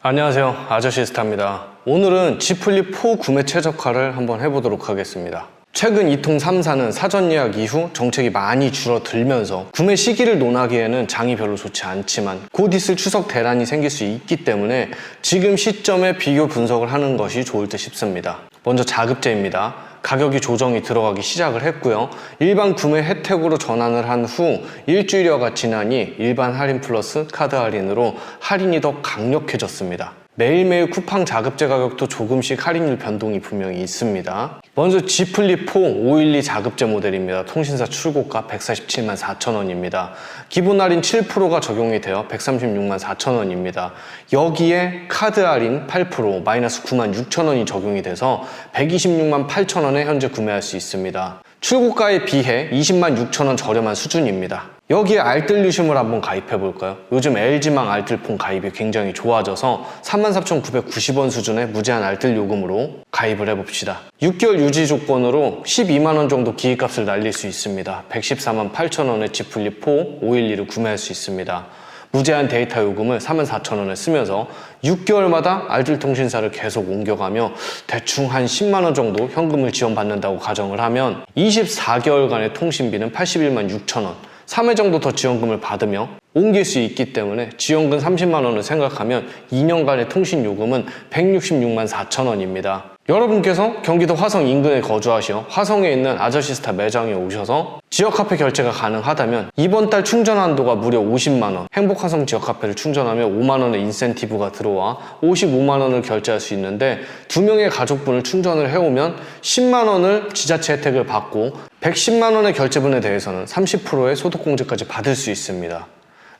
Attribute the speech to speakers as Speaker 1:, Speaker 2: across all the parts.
Speaker 1: 안녕하세요. 아저씨스타입니다. 오늘은 지플립 4 구매 최저가를 한번 해보도록 하겠습니다. 최근 이통 3사는 사전 예약 이후 정책이 많이 줄어들면서 구매 시기를 논하기에는 장이 별로 좋지 않지만 곧 있을 추석 대란이 생길 수 있기 때문에 지금 시점에 비교 분석을 하는 것이 좋을 듯 싶습니다. 먼저 자급제입니다 가격이 조정이 들어가기 시작을 했고요. 일반 구매 혜택으로 전환을 한 후 일주일여가 지나니 일반 할인 플러스 카드 할인으로 할인이 더 강력해졌습니다. 매일매일 쿠팡 자급제 가격도 조금씩 할인율 변동이 분명히 있습니다. 먼저 G 플립 4 512 자급제 모델입니다. 통신사 출고가 147만 4천 원입니다. 기본 할인 7%가 적용이 되어 136만 4천 원입니다. 여기에 카드 할인 8% 마이너스 9만 6천 원이 적용이 돼서 126만 8천 원에 현재 구매할 수 있습니다. 출고가에 비해 20만 6천 원 저렴한 수준입니다. 여기에 알뜰유심을 한번 가입해 볼까요? 요즘 LG망 알뜰폰 가입이 굉장히 좋아져서 33,990원 수준의 무제한 알뜰 요금으로 가입을 해봅시다. 6개월 유지 조건으로 12만원 정도 기기값을 날릴 수 있습니다. 114만 8천원의 지플립 4 512를 구매할 수 있습니다. 무제한 데이터 요금을 34,000원에 쓰면서 6개월마다 알뜰통신사를 계속 옮겨가며 대충 한 10만원 정도 현금을 지원받는다고 가정을 하면 24개월간의 통신비는 81만 6천원 3회 정도 더 지원금을 받으며 옮길 수 있기 때문에 지원금 30만 원을 생각하면 2년간의 통신 요금은 166만 4천 원입니다. 여러분께서 경기도 화성 인근에 거주하시어 화성에 있는 아저씨스타 매장에 오셔서 지역 카페 결제가 가능하다면 이번 달 충전 한도가 무려 50만 원. 행복화성 지역 카페를 충전하면 5만 원의 인센티브가 들어와 55만 원을 결제할 수 있는데 두 명의 가족분을 충전을 해오면 10만 원을 지자체 혜택을 받고 110만 원의 결제분에 대해서는 30%의 소득공제까지 받을 수 있습니다.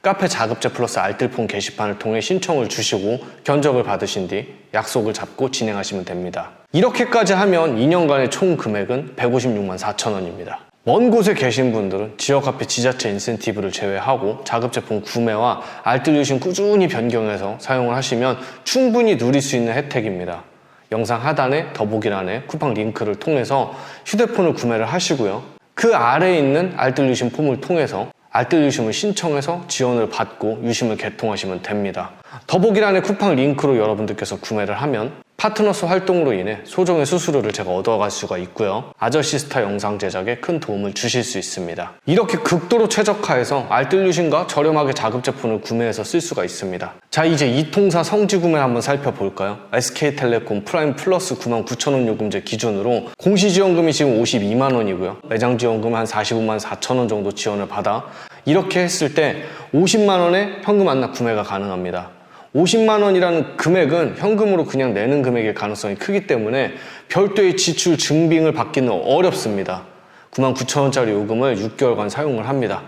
Speaker 1: 카페 자급제 플러스 알뜰폰 게시판을 통해 신청을 주시고 견적을 받으신 뒤 약속을 잡고 진행하시면 됩니다. 이렇게까지 하면 2년간의 총 금액은 156만 4천 원입니다. 먼 곳에 계신 분들은 지역 카페 지자체 인센티브를 제외하고 자급 제품 구매와 알뜰 유심 꾸준히 변경해서 사용을 하시면 충분히 누릴 수 있는 혜택입니다. 영상 하단에 더보기란에 쿠팡 링크를 통해서 휴대폰을 구매를 하시고요. 그 아래에 있는 알뜰 유심 폼을 통해서 알뜰 유심을 신청해서 지원을 받고 유심을 개통하시면 됩니다. 더보기란의 쿠팡 링크로 여러분들께서 구매를 하면 파트너스 활동으로 인해 소정의 수수료를 제가 얻어갈 수가 있고요. 아저씨스타 영상 제작에 큰 도움을 주실 수 있습니다. 이렇게 극도로 최적화해서 알뜰유심과 저렴하게 자급 제품을 구매해서 쓸 수가 있습니다. 자 이제 이 통사 성지 구매 한번 살펴볼까요? SK텔레콤 프라임 플러스 99,000원 요금제 기준으로 공시 지원금이 지금 52만 원이고요. 매장 지원금 한 45만 4천 원 정도 지원을 받아 이렇게 했을 때 50만 원의 현금 완납 구매가 가능합니다. 50만 원이라는 금액은 현금으로 그냥 내는 금액일 가능성이 크기 때문에 별도의 지출 증빙을 받기는 어렵습니다. 9만 9천 원짜리 요금을 6개월간 사용을 합니다.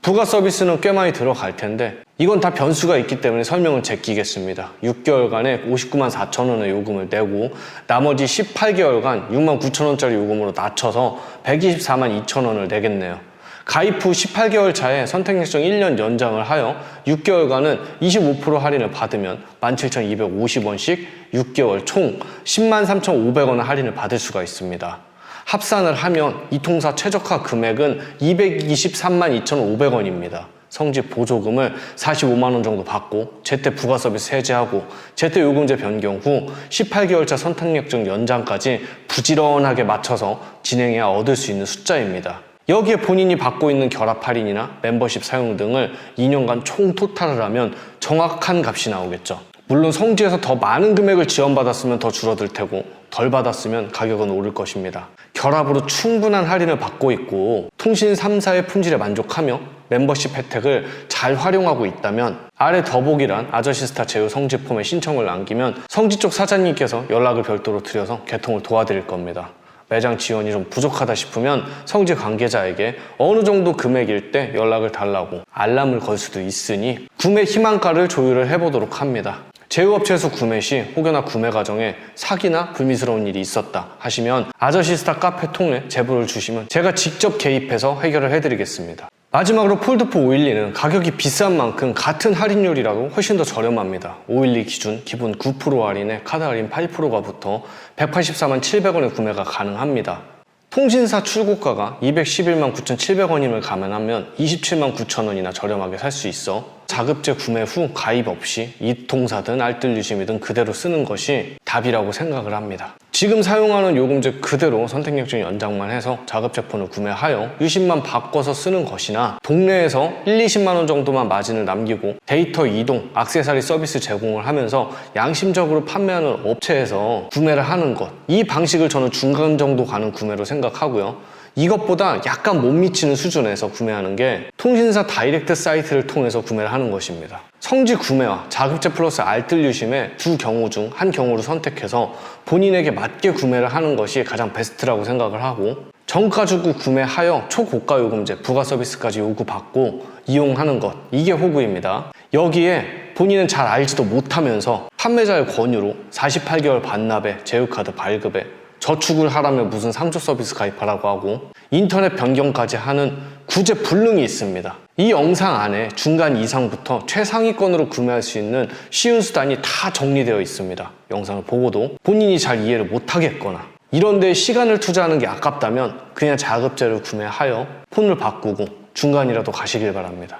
Speaker 1: 부가 서비스는 꽤 많이 들어갈 텐데 이건 다 변수가 있기 때문에 설명을 제끼겠습니다. 6개월간에 59만 4천 원의 요금을 내고 나머지 18개월간 6만 9천 원짜리 요금으로 낮춰서 124만 2천 원을 내겠네요. 가입 후 18개월 차에 선택 일정 1년 연장을 하여 6개월간은 25% 할인을 받으면 17,250원씩 6개월 총 10만 3,500원의 할인을 받을 수가 있습니다. 합산을 하면 이 통사 최저가 금액은 223만 2,500원입니다. 성지 보조금을 45만 원 정도 받고 제때 부가 서비스 해제하고 제때 요금제 변경 후 18개월차 선택력증 연장까지 부지런하게 맞춰서 진행해야 얻을 수 있는 숫자입니다. 여기에 본인이 받고 있는 결합 할인이나 멤버십 사용 등을 2년간 총 토탈을 하면 정확한 값이 나오겠죠. 물론 성지에서 더 많은 금액을 지원받았으면 더 줄어들 테고 덜 받았으면 가격은 오를 것입니다. 결합으로 충분한 할인을 받고 있고 통신 3사의 품질에 만족하며 멤버십 혜택을 잘 활용하고 있다면 아래 더보기란 아저씨스타 제휴 성지 폼에 신청을 남기면 성지 쪽 사장님께서 연락을 별도로 드려서 개통을 도와드릴 겁니다. 매장 지원이 좀 부족하다 싶으면 성지 관계자에게 어느 정도 금액일 때 연락을 달라고 알람을 걸 수도 있으니 구매 희망가를 조율을 해보도록 합니다. 제휴업체에서 구매 시 혹여나 구매 과정에 사기나 불미스러운 일이 있었다 하시면 아저씨스타 카페 통해 제보를 주시면 제가 직접 개입해서 해결을 해드리겠습니다. 마지막으로 폴드4 512는 가격이 비싼 만큼 같은 할인율이라도 훨씬 더 저렴합니다. 512 기준 기본 9% 할인에 카드 할인 8%가 붙어 184만 700원에 구매가 가능합니다. 통신사 출고가가 211만 9,700원임을 감안하면 27만 9천 원이나 저렴하게 살 수 있어 자급제 구매 후 가입 없이 이통사든 알뜰 유심이든 그대로 쓰는 것이 답이라고 생각을 합니다. 지금 사용하는 요금제 그대로 선택역정 연장만 해서 자급제폰을 구매하여 유심만 바꿔서 쓰는 것이나 동네에서 1, 20만 원 정도만 마진을 남기고 데이터 이동, 악세사리 서비스 제공을 하면서 양심적으로 판매하는 업체에서 구매를 하는 것. 이 방식을 저는 중간 정도 가는 구매로 생각하고요. 이것보다 약간 못 미치는 수준에서 구매하는 게 통신사 다이렉트 사이트를 통해서 구매를 하는 것입니다. 성지 구매와 자급제 플러스 알뜰 유심의 두 경우 중 한 경우를 선택해서 본인에게 맞게 구매를 하는 것이 가장 베스트라고 생각을 하고 정가 주고 구매하여 초고가 요금제 부가 서비스까지 요구받고 이용하는 것 이게 호구입니다. 여기에 본인은 잘 알지도 못하면서 판매자의 권유로 48개월 반납에 제휴카드 발급에 저축을 하라면 무슨 3조 서비스 가입하라고 하고 인터넷 변경까지 하는 구제 불능이 있습니다. 이 영상 안에 중간 이상부터 최상위권으로 구매할 수 있는 쉬운 수단이 다 정리되어 있습니다. 영상을 보고도 본인이 잘 이해를 못하겠거나 이런데 시간을 투자하는 게 아깝다면 그냥 자급제를 구매하여 폰을 바꾸고 중간이라도 가시길 바랍니다.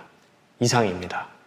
Speaker 1: 이상입니다.